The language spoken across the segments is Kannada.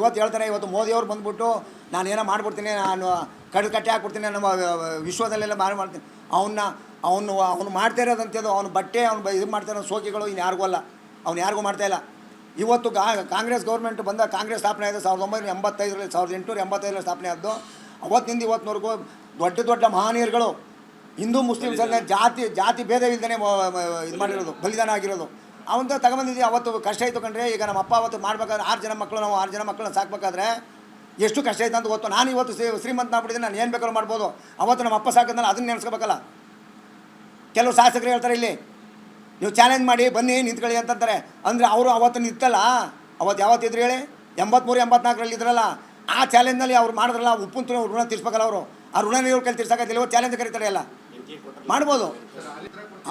ಇವತ್ತು ಹೇಳ್ತಾನೆ, ಇವತ್ತು ಮೋದಿಯವ್ರು ಬಂದ್ಬಿಟ್ಟು ನಾನು ಏನೋ ಮಾಡ್ಬಿಡ್ತೀನಿ, ನಾನು ಕಡ್ದು ಕಟ್ಟೆ ಹಾಕ್ಬಿಡ್ತೀನಿ ನಮ್ಮ ವಿಶ್ವದಲ್ಲೆಲ್ಲ ಮಾರು ಮಾಡ್ತೀನಿ. ಅವನ್ನ ಅವನು ಅವನು ಮಾಡ್ತಾ ಇರೋದಂಥದ್ದು ಅವ್ನ ಬಟ್ಟೆ, ಅವ್ನು ಇದು ಮಾಡ್ತಾ ಇರೋ ಸೋಕಿಗಳು ಇನ್ನು ಯಾರಿಗೂ ಅಲ್ಲ. ಅವ್ನು ಯಾರಿಗೂ ಮಾಡ್ತಾ ಇಲ್ಲ. ಇವತ್ತು ಕಾಂಗ್ರೆಸ್ ಗೌರ್ಮೆಂಟ್ ಬಂದ ಕಾಂಗ್ರೆಸ್ ಸ್ಥಾಪನೆ ಆಯಿತು, ಸಾವಿರದ ಒಂಬೈನೂರ ಎಂಬತ್ತೈದರಲ್ಲಿ, ಸಾವಿರದ ಎಂಟುನೂರ ಎಂಬತ್ತೈದರಲ್ಲಿ ಸ್ಥಾಪನೆ ಆದ್ದು. ಅವತ್ತಿಂದ ಇವತ್ತಿನವರೆಗೂ ದೊಡ್ಡ ದೊಡ್ಡ ಮಹಾನೀಯರುಗಳು ಹಿಂದೂ ಮುಸ್ಲಿಮ್ಸನ್ನ ಜಾತಿ ಜಾತಿ ಭೇದ ಇಲ್ದೇ ಇದು ಮಾಡಿರೋದು, ಬಲಿದಾನ ಆಗಿರೋದು. ಅವಂತ ತಗೊಂಬಂದಿದ್ದೀವಿ ಅವತ್ತು ಕಷ್ಟ ಆಯಿತು ಕಂಡ್ರೆ ಈಗ ನಮ್ಮ ಅಪ್ಪ ಅವತ್ತು ಮಾಡ್ಬೇಕಾದ್ರೆ ಆರು ಜನ ಮಕ್ಕಳು ನಾವು ಆರು ಜನ ಮಕ್ಕಳನ್ನ ಸಾಕಬೇಕಾದ್ರೆ ಎಷ್ಟು ಕಷ್ಟ ಆಯ್ತು ಅಂತ ಗೊತ್ತು. ನಾನು ಇವತ್ತು ಶ್ರೀ ಶ್ರೀಮಂತ ಆಗ್ಬಿಟ್ಟಿದ್ದೀನಿ, ನಾನು ಏನು ಬೇಕಾದ್ರೂ ಮಾಡ್ಬೋದು. ಅವತ್ತು ನಮ್ಮ ಅಪ್ಪ ಸಾಕಿದ್ನಲ್ಲ, ಅದನ್ನ ನೆನೆಸ್ಕೋಬೇಕಲ್ಲ. ಕೆಲವು ಶಾಸಕರು ಹೇಳ್ತಾರೆ ಇಲ್ಲಿ, ನೀವು ಚಾಲೆಂಜ್ ಮಾಡಿ, ಬನ್ನಿ, ನಿಂತ್ಕೊಳ್ಳಿ ಅಂತಂತಾರೆ. ಅಂದರೆ ಅವರು ಅವತ್ತು ನಿಂತಲ್ಲ ಅವತ್ತು ಯಾವತ್ತು ಇದ್ರು ಹೇಳಿ? ಎಂಬತ್ತ್ಮೂರು ಎಂಬತ್ನಾಲ್ಕರಲ್ಲಿ ಇದ್ರಲ್ಲ. ಆ ಚಾಲೆಂಜ್ನಲ್ಲಿ ಅವ್ರು ಮಾಡಿದ್ರಲ್ಲ ಉಪ್ಪು ಋಣ ತೀರ್ಸ್ಬೇಕಲ್ಲ ಅವರು. ಆ ಋಣ ನೀವು ಚಾಲೆಂಜ್ ಕರೀತಾರೆ ಎಲ್ಲ. ಮಾಡ್ಬೋದು.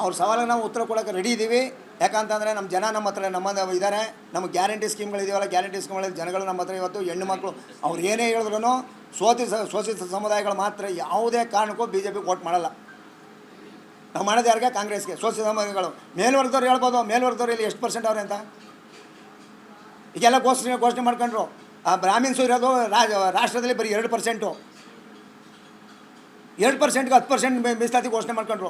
ಅವ್ರ ಸವಾಲಿಗೆ ನಾವು ಉತ್ತರ ಕೊಡೋಕೆ ರೆಡಿ ಇದ್ದೀವಿ ಯಾಕಂತಂದರೆ ನಮ್ಮ ಜನ ನಮ್ಮ ಹತ್ರ ನಮ್ಮ ಇದ್ದಾರೆ ನಮ್ಮ ಗ್ಯಾರಂಟಿ ಸ್ಕೀಮ್ಗಳಿದೆಯಲ್ಲ ಗ್ಯಾರಂಟಿ ಸ್ಕೀಮ್ಗಳಲ್ಲಿ ಜನಗಳು ನಮ್ಮ ಹತ್ರ ಇವತ್ತು ಹೆಣ್ಣು ಮಕ್ಕಳು ಅವ್ರು ಏನೇ ಹೇಳಿದ್ರು ಸೋತಿ ಶೋಷಿತ ಸಮುದಾಯಗಳು ಮಾತ್ರ ಯಾವುದೇ ಕಾರಣಕ್ಕೂ ಬಿ ಜೆ ಪಿ ವೋಟ್ ಮಾಡಲ್ಲ. ನಾವು ಮಾಡೋದು ಯಾರಿಗೆ? ಕಾಂಗ್ರೆಸ್ಗೆ. ಶೋಷಿತ ಸಮುದಾಯಗಳು. ಮೇಲ್ವರ್ಗದವ್ರು ಹೇಳ್ಬೋದು. ಮೇಲ್ವರ್ಗದವ್ರು ಇಲ್ಲಿ ಎಷ್ಟು ಪರ್ಸೆಂಟ್ ಅವ್ರೆ ಅಂತ? ಈಗೆಲ್ಲ ಘೋಷಣೆ ಘೋಷಣೆ ಮಾಡ್ಕೊಂಡ್ರು. ಆ ಬ್ರಾಹ್ಮಿನ್ಸು ಇರೋದು ರಾಜ, ರಾಷ್ಟ್ರದಲ್ಲಿ ಬರೀ ಎರಡು ಪರ್ಸೆಂಟು ಎರಡು ಪರ್ಸೆಂಟ್ಗೆ ಹತ್ತು ಪರ್ಸೆಂಟ್ ಮೀಸಲಾತಿ ಘೋಷಣೆ ಮಾಡ್ಕೊಂಡ್ರು.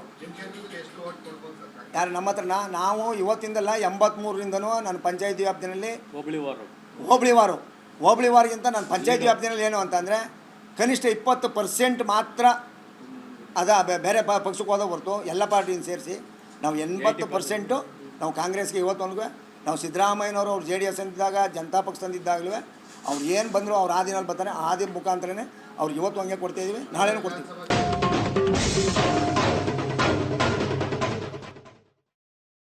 ಯಾರು ನಮ್ಮ ಹತ್ರನ? ನಾವು ಇವತ್ತಿಂದಲ್ಲ ಎಂಬತ್ತ್ಮೂರರಿಂದನೂ ನನ್ನ ಪಂಚಾಯತಿ ವ್ಯಾಪ್ತಿನಲ್ಲಿ ಹೋಬಳಿ ಹೋಬಳಿವಾರು ಹೋಬಳಿ ವಾರು. ಹೋಬಳಿ ವಾರಗಿಂತ ನನ್ನ ಪಂಚಾಯತಿ ವ್ಯಾಪ್ತಿನಲ್ಲಿ ಏನು ಅಂತಂದರೆ ಕನಿಷ್ಠ ಇಪ್ಪತ್ತು ಪರ್ಸೆಂಟ್ ಮಾತ್ರ ಅದ ಬೇರೆ ಪಕ್ಷಕ್ಕೆ ಹೋದ ಹೊರತು ಎಲ್ಲ ಪಾರ್ಟಿನ ಸೇರಿಸಿ ನಾವು ಎಂಬತ್ತು ಪರ್ಸೆಂಟು ನಾವು ಕಾಂಗ್ರೆಸ್ಗೆ ಇವತ್ತೊಂದು ನಾವು ಸಿದ್ದರಾಮಯ್ಯನವರು ಅವ್ರು ಜೆ ಡಿ ಎಸ್ ಅಂತಿದ್ದಾಗ, ಜನತಾ ಪಕ್ಷ ತಂದಿದ್ದಾಗಲೂ ಅವ್ರು ಏನು ಬಂದರು ಅವ್ರು ಆ ದಿನಲ್ಲಿ ಬರ್ತಾರೆ. ಆ ದಿನ ಮುಖಾಂತರನೇ ಅವ್ರಿಗೆ ಇವತ್ತು ಹಂಗೆ ಕೊಡ್ತಾಯಿದ್ದೀವಿ ನಾಳೆನೂ ಕೊಡ್ತೀವಿ.